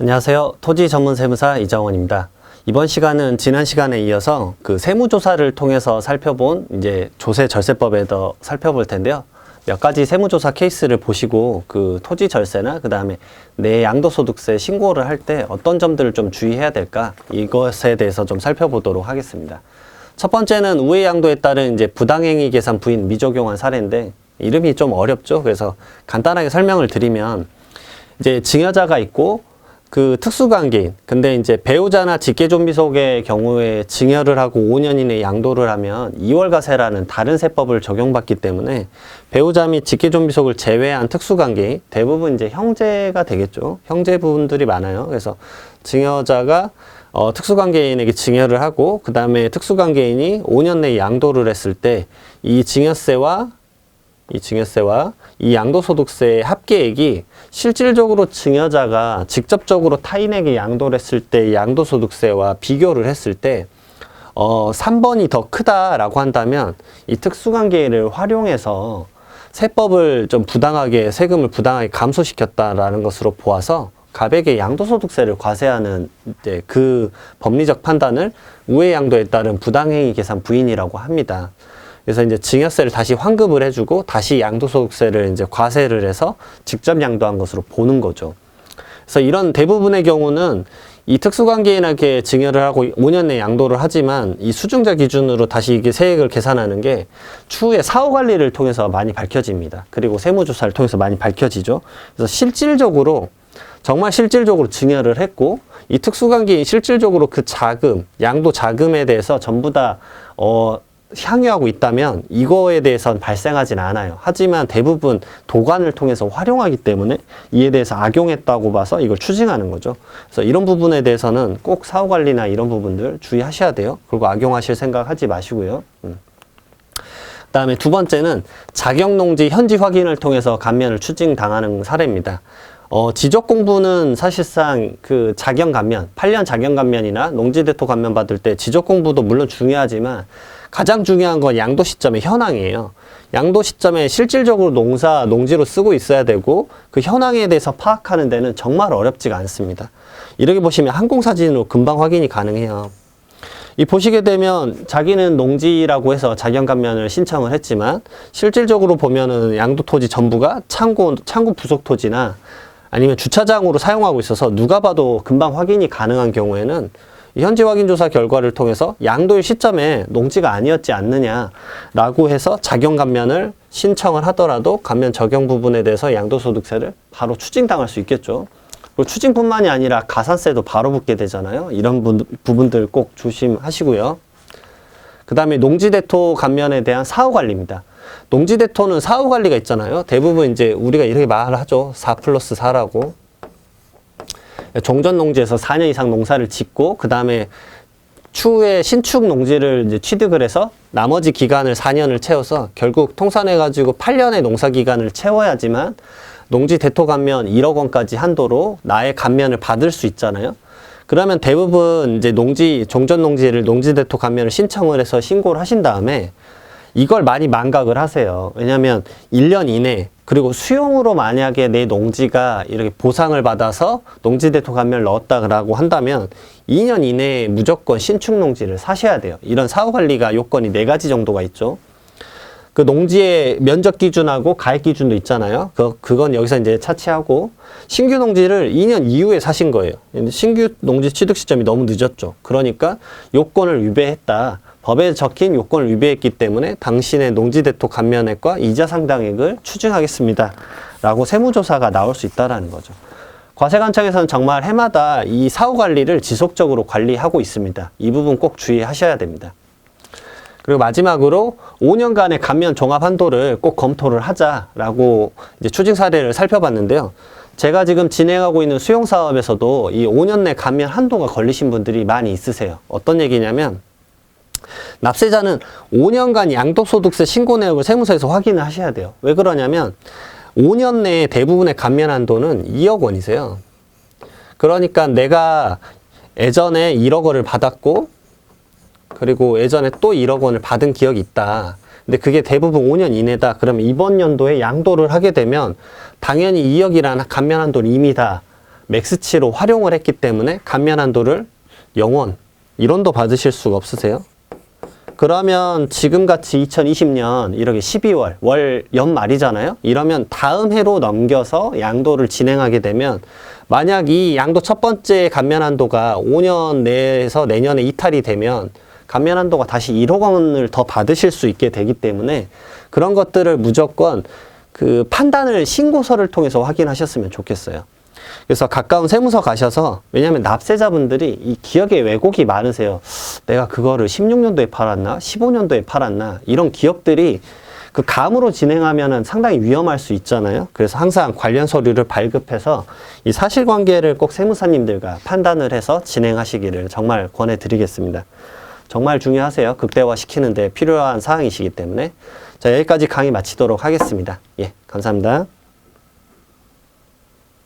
안녕하세요. 토지 전문 세무사 이정원입니다. 이번 시간은 지난 시간에 이어서 그 세무조사를 통해서 살펴본 이제 조세 절세법에 더 살펴볼 텐데요. 몇 가지 세무조사 케이스를 보시고 그 토지 절세나 그 다음에 내 양도소득세 신고를 할 때 어떤 점들을 좀 주의해야 될까 이것에 대해서 좀 살펴보도록 하겠습니다. 첫 번째는 우회 양도에 따른 이제 부당행위 계산 부인 미적용한 사례인데 이름이 좀 어렵죠. 그래서 간단하게 설명을 드리면 이제 증여자가 있고 그 특수관계인. 근데 이제 배우자나 직계존비 속의 경우에 증여를 하고 5년 이내 양도를 하면 2월과세라는 다른 세법을 적용받기 때문에 배우자 및 직계존비 속을 제외한 특수관계인 대부분 이제 형제가 되겠죠. 형제 부분들이 많아요. 그래서 증여자가 어, 특수관계인에게 증여를 하고 그 다음에 특수관계인이 5년 내에 양도를 했을 때 이 증여세와 이 증여세와 이 양도소득세의 합계액이 실질적으로 증여자가 직접적으로 타인에게 양도를 했을 때 양도소득세와 비교를 했을 때 어, 3번이 더 크다라고 한다면 이 특수관계를 활용해서 세법을 좀 부당하게 세금을 부당하게 감소시켰다라는 것으로 보아서 가백의 양도소득세를 과세하는 이제 그 법리적 판단을 우회양도에 따른 부당행위 계산 부인이라고 합니다. 그래서 이제 증여세를 다시 환급을 해주고 다시 양도소득세를 이제 과세를 해서 직접 양도한 것으로 보는 거죠. 그래서 이런 대부분의 경우는 이 특수관계인에게 증여를 하고 5년 내 양도를 하지만 이 수증자 기준으로 다시 이게 세액을 계산하는 게 추후에 사후 관리를 통해서 많이 밝혀집니다. 그리고 세무조사를 통해서 많이 밝혀지죠. 그래서 실질적으로 정말 실질적으로 증여를 했고 이 특수관계인 실질적으로 그 자금, 양도 자금에 대해서 전부 다 어, 향유하고 있다면 이거에 대해서는 발생하진 않아요. 하지만 대부분 도관을 통해서 활용하기 때문에 이에 대해서 악용했다고 봐서 이걸 추징하는 거죠. 그래서 이런 부분에 대해서는 꼭 사후 관리나 이런 부분들 주의하셔야 돼요. 그리고 악용하실 생각 하지 마시고요. 음. 그다음에 두 번째는 자격농지 현지 확인을 통해서 감면을 추징당하는 사례입니다. 어, 지적 공부는 사실상 그 자경 감면, 8년 자경 감면이나 농지대토 감면 받을 때 지적 공부도 물론 중요하지만 가장 중요한 건 양도 시점의 현황이에요. 양도 시점에 실질적으로 농사, 농지로 쓰고 있어야 되고 그 현황에 대해서 파악하는 데는 정말 어렵지가 않습니다. 이렇게 보시면 항공사진으로 금방 확인이 가능해요. 이 보시게 되면 자기는 농지라고 해서 자경 감면을 신청을 했지만 실질적으로 보면은 양도 토지 전부가 창고 창고 부속 토지나 아니면 주차장으로 사용하고 있어서 누가 봐도 금방 확인이 가능한 경우에는 이 현지 확인 조사 결과를 통해서 양도일 시점에 농지가 아니었지 않느냐라고 해서 자경 감면을 신청을 하더라도 감면 적용 부분에 대해서 양도소득세를 바로 추징당할 수 있겠죠. 그리고 추징뿐만이 아니라 가산세도 바로 붙게 되잖아요. 이런 부, 부분들 꼭 조심하시고요. 그 다음에 농지대토 감면에 대한 사후 관리입니다. 농지대토는 사후 관리가 있잖아요. 대부분 이제 우리가 이렇게 말을 하죠. 4 플러스 4라고. 종전 농지에서 4년 이상 농사를 짓고 그 다음에 추후에 신축 농지를 이제 취득을 해서 나머지 기간을 4년을 채워서 결국 통산해 가지고 8년의 농사 기간을 채워야지만 농지 대토 감면 1억 원까지 한도로 나의 감면을 받을 수 있잖아요. 그러면 대부분 이제 농지 종전 농지를 농지 대토 감면을 신청을 해서 신고를 하신 다음에 이걸 많이 망각을 하세요. 왜냐하면 1년 이내 그리고 수용으로 만약에 내 농지가 이렇게 보상을 받아서 농지 대토 감면을 넣었다라고 한다면 2년 이내에 무조건 신축 농지를 사셔야 돼요. 이런 사후 관리가 요건이 네 가지 정도가 있죠. 그 농지의 면적 기준하고 가액 기준도 있잖아요. 그, 그건 여기서 이제 차치하고 신규 농지를 2년 이후에 사신 거예요. 신규 농지 취득 시점이 너무 늦었죠. 그러니까 요건을 위배했다. 법에 적힌 요건을 위배했기 때문에 당신의 농지대토 감면액과 이자 상당액을 추징하겠습니다. 라고 세무조사가 나올 수 있다라는 거죠. 과세관청에서는 정말 해마다 이 사후 관리를 지속적으로 관리하고 있습니다. 이 부분 꼭 주의하셔야 됩니다. 그리고 마지막으로 5년간의 감면 종합 한도를 꼭 검토를 하자라고 이제 추징 사례를 살펴봤는데요. 제가 지금 진행하고 있는 수용 사업에서도 이 5년 내 감면 한도가 걸리신 분들이 많이 있으세요. 어떤 얘기냐면 납세자는 5년간 양도소득세 신고 내역을 세무서에서 확인을 하셔야 돼요. 왜 그러냐면 5년 내에 대부분의 감면 한도는 2억 원이세요. 그러니까 내가 예전에 1억 원을 받았고 그리고 예전에 또 1억 원을 받은 기억이 있다. 근데 그게 대부분 5년 이내다. 그러면 이번 연도에 양도를 하게 되면 당연히 2억이라는 감면 한도를 이미 다 맥스치로 활용을 했기 때문에 감면 한도를 0원 1원도 받으실 수가 없으세요. 그러면 지금같이 2020년 이렇게 12월 월 연말이잖아요. 이러면 다음 해로 넘겨서 양도를 진행하게 되면 만약 이 양도 첫 번째 감면 한도가 5년 내에서 내년에 이탈이 되면 감면 한도가 다시 1억 원을 더 받으실 수 있게 되기 때문에 그런 것들을 무조건 그 판단을 신고서를 통해서 확인하셨으면 좋겠어요. 그래서 가까운 세무서 가셔서 왜냐하면 납세자분들이 이 기억에 왜곡이 많으세요. 내가 그거를 16년도에 팔았나, 15년도에 팔았나 이런 기억들이 그 감으로 진행하면은 상당히 위험할 수 있잖아요. 그래서 항상 관련 서류를 발급해서 이 사실관계를 꼭 세무사님들과 판단을 해서 진행하시기를 정말 권해드리겠습니다. 정말 중요하세요. 극대화 시키는데 필요한 사항이시기 때문에 자 여기까지 강의 마치도록 하겠습니다. 예, 감사합니다.